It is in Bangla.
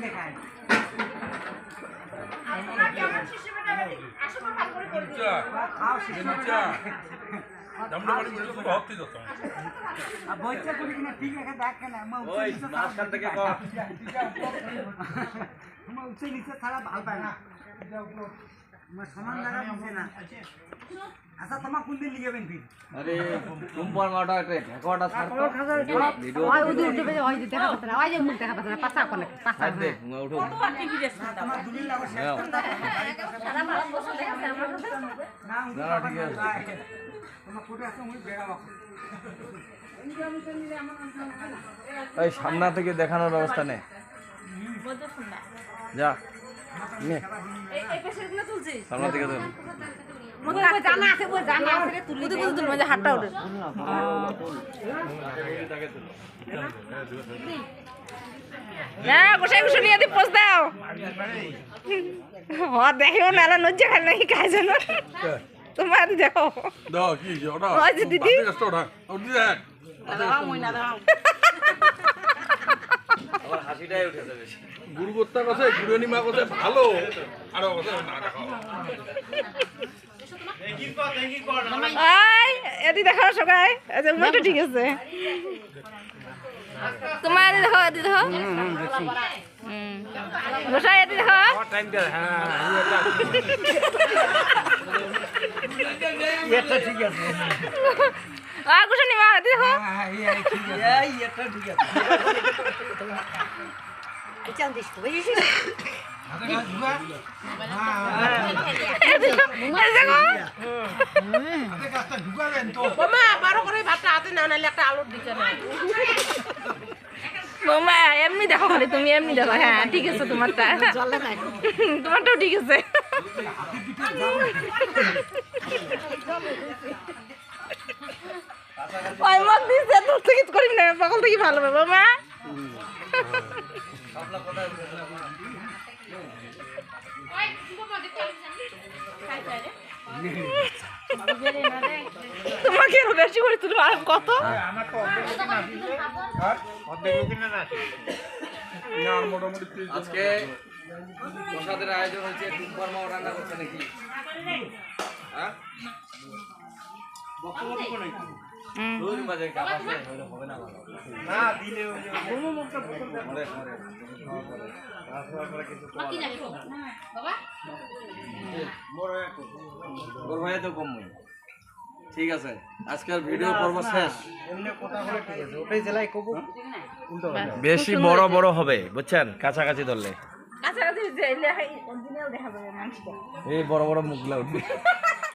দেখায় করি ঠিক আছে দেখ কেন আমার নিচে মাঝখান থেকে আমার উচ্চ নিচে ছাড়া ভালো পায় না। আচ্ছা। বেনবি আরে কুম্পার মাটা একটা ঠেকাটা ছাড়তো ভিডিও ওই উদি উঠে বেজে ওই দেখা পাচ্ছে না। ওই যে মুখ দেখা পাচ্ছে না পাছা কোনে পাছা ছাড় দে উঠো। তোমার দুদিন লাগো শেষ নাও। করতে। না উঠে না, আবার ঠিক আছে। তোমার কোটে আছে মুই বেড়াবো এই সামনা থেকে দেখানোর ব্যবস্থা নেই যা নে। সামনা থেকে ধর মুখ জানা আছে জানা আছে তুলি উদি হাতটা উঠে না গোসাই গুছো নিয়ে দি দাও। ও দেখিও নালা নজ্জা খাল নাকি কাজ জানো তোমার দেখো দাও কি ওটা? ওই যে দিদি। ওটা আমার হাসিটাই উঠেছে বেশি গুরু কথা গুরুনি মা কথা ভালো। আর কথা না এদি দেখো সবাই। মোটা ঠিক আছে। তোমার দেখো এদি দেখো হুম গোসাই দেখো ঠিক আছে। আ গোসাই মা দেখো। হ্যাঁ এই এই ঠিক আছে। এই এটা ঠিক আছে। হাতে কাজ ধোয়া হ্যাঁ তো। বৌমা এমনি দেখো খালি তুমি এমনি দেখো। হ্যাঁ ঠিক আছে তোমারটা। তোমারটাও ঠিক আছে। ওই মত দিছে দূর থেকে করি না পাগল থেকে ভালো হবে বৌমা তোমাকে আরও বেশি করে তুলবো, আর কত। আজকে প্রসাদের আয়োজন হয়েছে টুম্পার রান্না করছে নাকি? হ্যাঁ? দুই বাজে ঠিক আছে আজকের ভিডিও পর্ব শেষ বেশি বড় বড় হবে বুঝছেন? কাছাকাছি ধরলে। এই বড় বড় মুখগুলা উঠবে।